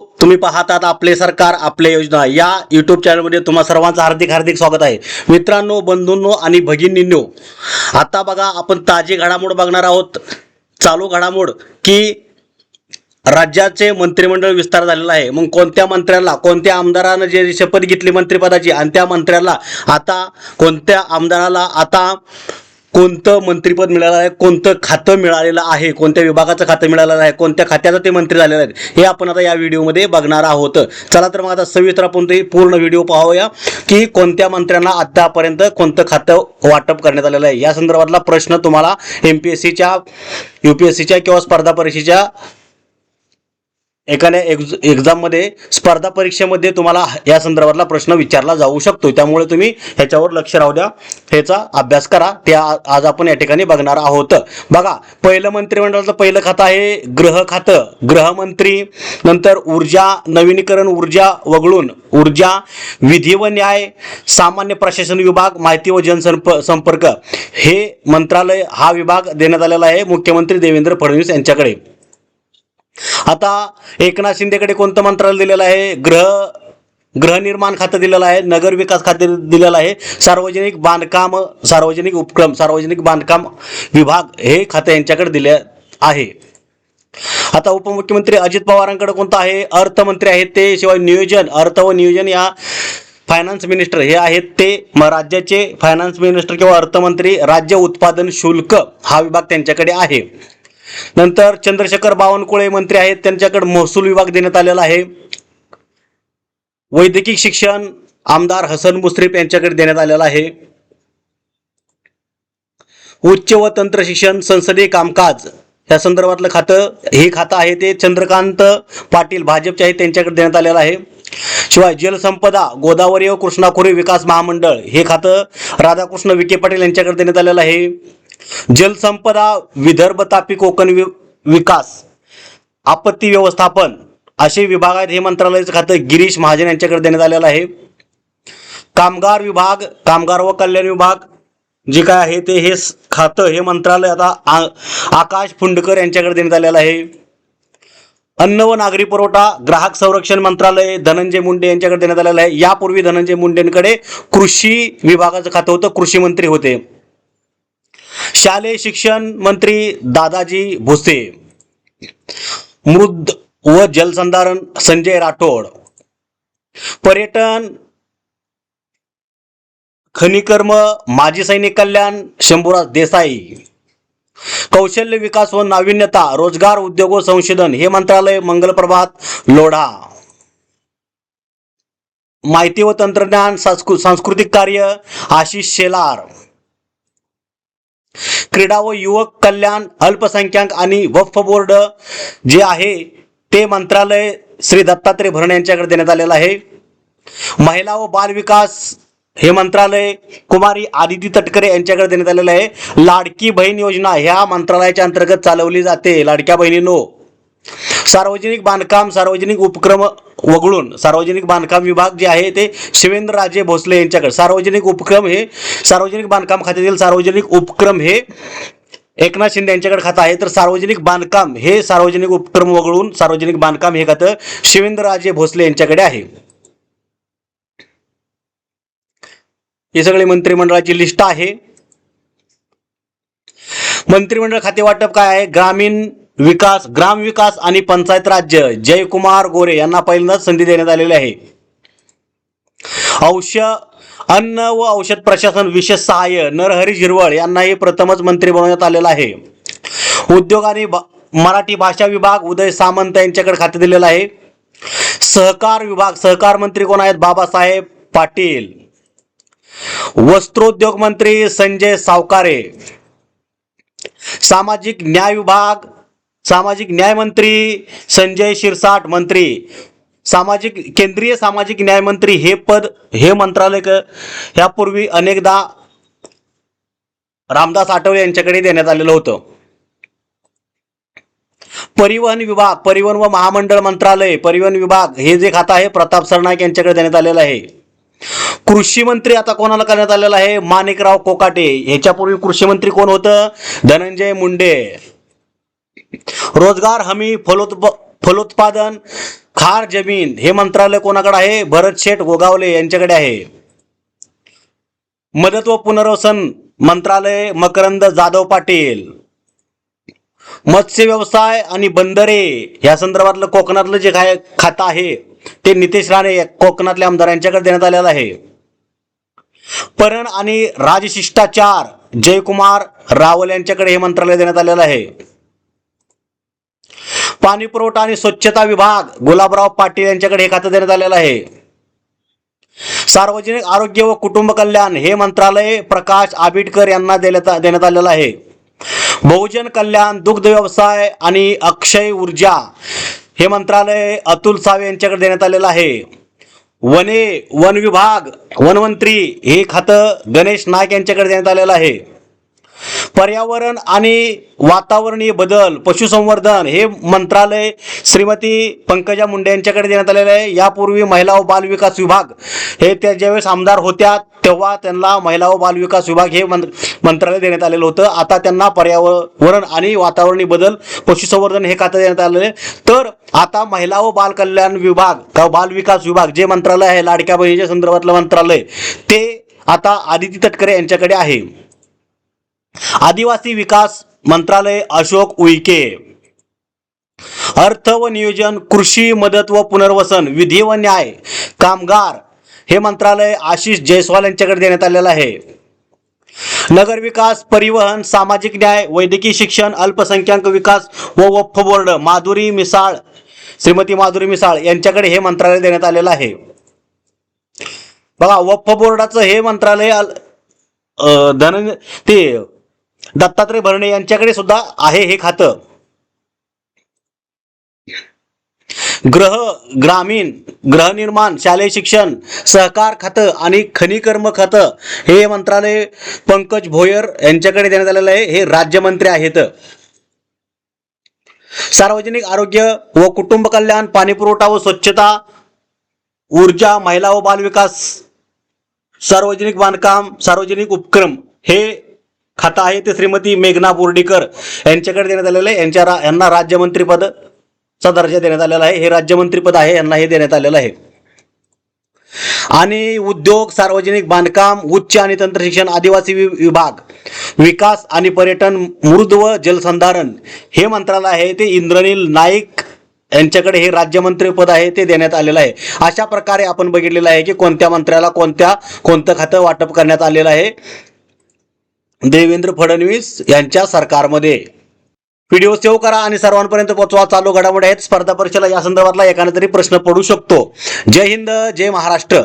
तुम्ही पाहतात आपले सरकार आपल्या योजना. या युट्यूब चॅनलमध्ये तुम्हा सर्वांचं हार्दिक हार्दिक स्वागत आहे. मित्रांनो बंधूंनो आणि भगिनींनो आता बघा आपण ताजी घडामोड बघणार आहोत. चालू घडामोड की राज्याचे मंत्रिमंडळ विस्तार झालेला आहे. मग कोणत्या मंत्र्याला कोणत्या आमदारानं जे शपथ घेतली मंत्रिपदाची आणि त्या मंत्र्याला आता कोणत्या आमदाराला आता कोणतं मंत्रीपद मिळालं आहे कोणतं खातं मिळालेलं आहे कोणत्या विभागाचं खातं मिळालेलं आहे कोणत्या खात्याचं ते मंत्री झालेलं आहेत हे आपण आता या व्हिडिओमध्ये बघणार आहोत. चला तर मग आता सविस्तर आपण ते पूर्ण व्हिडिओ पाहूया की कोणत्या मंत्र्यांना आतापर्यंत कोणतं खातं वाटप करण्यात आलेलं आहे. या संदर्भातला प्रश्न तुम्हाला एम पी एस सीच्या यू पी एस सीच्या किंवा स्पर्धा परीक्षेच्या एखाद्या एक्झ एक्झाममध्ये स्पर्धा परीक्षेमध्ये तुम्हाला या संदर्भातला प्रश्न विचारला जाऊ शकतो त्यामुळे तुम्ही ह्याच्यावर लक्ष राहू द्या. ह्याचा अभ्यास करा. ते आज आपण या ठिकाणी बघणार आहोत. बघा पहिलं मंत्रिमंडळाचं पहिलं खातं आहे गृह खातं. गृहमंत्री नंतर ऊर्जा नवीनीकरण ऊर्जा वगळून ऊर्जा विधी व न्याय सामान्य प्रशासन विभाग माहिती व जनसंप संपर्क. हे मंत्रालय हा विभाग देण्यात आलेला आहे. मुख्यमंत्री देवेंद्र फडणवीस यांच्याकडे. आता एकनाथ शिंदेकडे कोणतं मंत्रालय दिलेलं आहे? ग्रह गृहनिर्माण खातं दिलेलं आहे नगर विकास खातं दिलेलं आहे सार्वजनिक बांधकाम सार्वजनिक उपक्रम सार्वजनिक बांधकाम विभाग हे खातं यांच्याकडे दिले आहे. आता उपमुख्यमंत्री अजित पवारांकडे कोणतं आहे? अर्थमंत्री आहेत ते शिवाय नियोजन अर्थ व नियोजन या फायनान्स मिनिस्टर हे आहेत ते. राज्याचे फायनान्स मिनिस्टर किंवा अर्थमंत्री राज्य उत्पादन शुल्क हा विभाग त्यांच्याकडे आहे. नंतर चंद्रशेखर बावनकुळे मंत्री आहेत. त्यांच्याकडे महसूल विभाग देण्यात आलेला आहे. वैद्यकीय शिक्षण आमदार हसन मुश्रीफ यांच्याकडे देण्यात आलेला आहे. उच्च व तंत्र शिक्षण संसदीय कामकाज. या संदर्भातलं खातं हे खातं आहे ते चंद्रकांत पाटील भाजपचे आहेत त्यांच्याकडे देण्यात आलेलं आहे. शिवाय जलसंपदा गोदावरी व कृष्णाखोरी विकास महामंडळ हे खातं राधाकृष्ण विखे पाटील यांच्याकडे देण्यात आलेलं आहे. जलसंपदा विदर्भ तापी कोकण वि विकास आपत्ती व्यवस्थापन असे विभाग आहेत हे मंत्रालयाचं खातं गिरीश महाजन यांच्याकडे देण्यात आलेलं आहे. कामगार विभाग कामगार व कल्याण विभाग जे काय आहे ते हे खातं हे मंत्रालय आता आकाश फुंडकर यांच्याकडे देण्यात आलेलं आहे. अन्न व नागरी पुरवठा ग्राहक संरक्षण मंत्रालय धनंजय मुंडे यांच्याकडे देण्यात आलेलं आहे. यापूर्वी धनंजय मुंडेंकडे कृषी विभागाचं खातं होतं कृषी मंत्री होते. शालेय शिक्षण मंत्री दादाजी भुसे मृद व जलसंधारण संजय राठोड पर्यटन खनिकर्म माजी सैनिक कल्याण शंभूराज देसाई कौशल्य विकास व नाविन्यता रोजगार उद्योग व संशोधन हे मंत्रालय मंगलप्रभात लोढा. माहिती व तंत्रज्ञान सांस्कृतिक कार्य आशिष शेलार क्रीडा व युवक कल्याण अल्पसंख्याक आणि वक्फ बोर्ड जे आहे ते मंत्रालय श्री दत्तात्रय भरणे यांच्याकडे देण्यात आलेलं आहे. महिला व बाल विकास हे मंत्रालय कुमारी आदिती तटकरे यांच्याकडे देण्यात आलेलं आहे. लाडकी बहीण योजना ह्या मंत्रालयाच्या अंतर्गत चालवली जाते. लाडक्या बहिणीनो सार्वजनिक बांधकाम सार्वजनिक उपक्रम वगळून सार्वजनिक बांधकाम विभाग जे आहे ते शिवेंद्रराजे भोसले यांच्याकडे. सार्वजनिक उपक्रम हे सार्वजनिक बांधकाम खात्यातील सार्वजनिक उपक्रम हे एकनाथ शिंदे यांच्याकडे खातं आहे. तर सार्वजनिक बांधकाम हे सार्वजनिक उपक्रम वगळून सार्वजनिक बांधकाम हे खातं शिवेंद्रराजे भोसले यांच्याकडे आहे. हे सगळे मंत्रिमंडळाची लिस्ट आहे. मंत्रिमंडळ खाते वाटप काय आहे? ग्रामीण विकास ग्राम विकास आणि पंचायत राज्य. जयकुमार गोरे यांना पहिल्यांदाच संधी देण्यात आलेली आहे. औषध अन्न व औषध प्रशासन विशेष सहाय्य नरहरी झिरवळ यांनाही प्रथमच मंत्री बनवण्यात आलेलं आहे. उद्योग आणि भा- मराठी भाषा विभाग उदय सामंत यांच्याकडे खाते दिलेलं आहे. सहकार विभाग सहकार मंत्री कोण आहेत? बाबासाहेब पाटील. वस्त्रोद्योग मंत्री संजय सावकारे. सामाजिक न्याय विभाग सामाजिक न्याय मंत्री संजय शिरसाट मंत्री. सामाजिक केंद्रीय सामाजिक न्याय मंत्री हे पद हे मंत्रालय क- यापूर्वी अनेकदा रामदास आठवले यांच्याकडे देण्यात आलेलं होतं. परिवहन विभाग परिवहन व महामंडळ मंत्रालय परिवहन विभाग हे जे खातं आहे प्रताप सरनाईक यांच्याकडे देण्यात आलेलं आहे. कृषी मंत्री आता कोणाला करण्यात आलेला आहे? माणिकराव कोकाटे. ह्याच्यापूर्वी कृषी मंत्री कोण होतं? धनंजय मुंडे. रोजगार हमी फलोत्प फलोत्पादन खार जमीन हे मंत्रालय कोणाकडे आहे? भरत शेठ गोगावले यांच्याकडे आहे. मदत व पुनर्वसन मंत्रालय मकरंद जाधव पाटील. मत्स्य व्यवसाय आणि बंदरे या संदर्भातलं कोकणातलं जे काय खातं आहे ते नितेश राणे कोकणातल्या आमदार यांच्याकडे देण्यात आलेलं आहे. परण आणि राजशिष्टाचार जयकुमार रावल यांच्याकडे हे मंत्रालय देण्यात आलेलं आहे. पाणी पुरवठा आणि स्वच्छता विभाग गुलाबराव पाटील यांच्याकडे हे खातं देण्यात आलेलं आहे. सार्वजनिक आरोग्य व कुटुंब कल्याण हे मंत्रालय प्रकाश आबिटकर यांना देण्यात देण्यात आलेलं आहे. बहुजन कल्याण दुग्ध व्यवसाय आणि अक्षय ऊर्जा हे मंत्रालय अतुल सावे यांच्याकडे देण्यात आलेलं आहे. वने वन विभाग वनमंत्री हे खातं गणेश नाईक यांच्याकडे देण्यात आलेलं आहे. पर्यावरण आणि वातावरणीय बदल पशुसंवर्धन हे मंत्रालय श्रीमती पंकजा मुंडे यांच्याकडे देण्यात आलेलं आहे. यापूर्वी महिला व बाल विकास विभाग हे त्या ज्यावेळेस आमदार होत्या तेव्हा त्यांना महिला व बाल विकास विभाग हे मंत्रालय देण्यात आलेलं होतं. आता त्यांना पर्यावरण आणि वातावरणीय बदल पशुसंवर्धन हे खातं देण्यात आलेलं आहे. तर आता महिला व बाल कल्याण विभाग किंवा बाल विकास विभाग जे मंत्रालय आहे लाडक्या बहिणीच्या संदर्भातलं मंत्रालय ते आता आदिती तटकरे यांच्याकडे आहे. आदिवासी विकास मंत्रालय अशोक उईके अर्थ व नियोजन कृषी मदत व पुनर्वसन विधी व न्याय कामगार हे मंत्रालय आशिष जयस्वाल यांच्याकडे देण्यात आलेलं आहे. नगर विकास परिवहन सामाजिक न्याय वैद्यकीय शिक्षण अल्पसंख्याक विकास व वक्फ बोर्ड माधुरी मिसाळ श्रीमती माधुरी मिसाळ यांच्याकडे हे मंत्रालय देण्यात आलेलं आहे. बघा वक्फ बोर्डाचं हे मंत्रालय धन ते दत्तात्रय भरणे यांच्याकडे सुद्धा आहे हे खातं. ग्रह ग्रामीण गृहनिर्माण शालेय शिक्षण सहकार खातं आणि खनिकर्म खातं हे मंत्रालय पंकज भोयर यांच्याकडे देण्यात आलेलं आहे. हे राज्यमंत्री आहेत. सार्वजनिक आरोग्य व कुटुंब कल्याण पाणीपुरवठा व स्वच्छता ऊर्जा महिला व बालविकास सार्वजनिक बांधकाम सार्वजनिक उपक्रम हे खातं आहे ते श्रीमती मेघना बोर्डीकर यांच्याकडे देण्यात आलेलं आहे. यांच्या रा- यांना राज्यमंत्रीपद चा दर्जा देण्यात आलेला आहे. हे राज्यमंत्रीपद आहे यांना हे देण्यात आलेलं आहे. आणि उद्योग सार्वजनिक बांधकाम उच्च आणि तंत्रशिक्षण आदिवासी विभाग विकास आणि पर्यटन मृद व जलसंधारण हे मंत्रालय आहे. ते इंद्रनील नाईक यांच्याकडे हे राज्यमंत्री पद आहे ते देण्यात आलेलं आहे. अशा प्रकारे आपण बघितलेलं आहे की कोणत्या मंत्र्याला कोणत्या कोणतं खातं वाटप करण्यात आलेलं आहे. देवेंद्र फडणवीस यांच्या सरकारमध्ये. व्हिडिओ सेव्ह करा आणि सर्वांपर्यंत पोहोचवा. चालू घडामोडी आहेत. स्पर्धा परीक्षेला या संदर्भातला एखादा तरी प्रश्न पडू शकतो. जय हिंद जय महाराष्ट्र.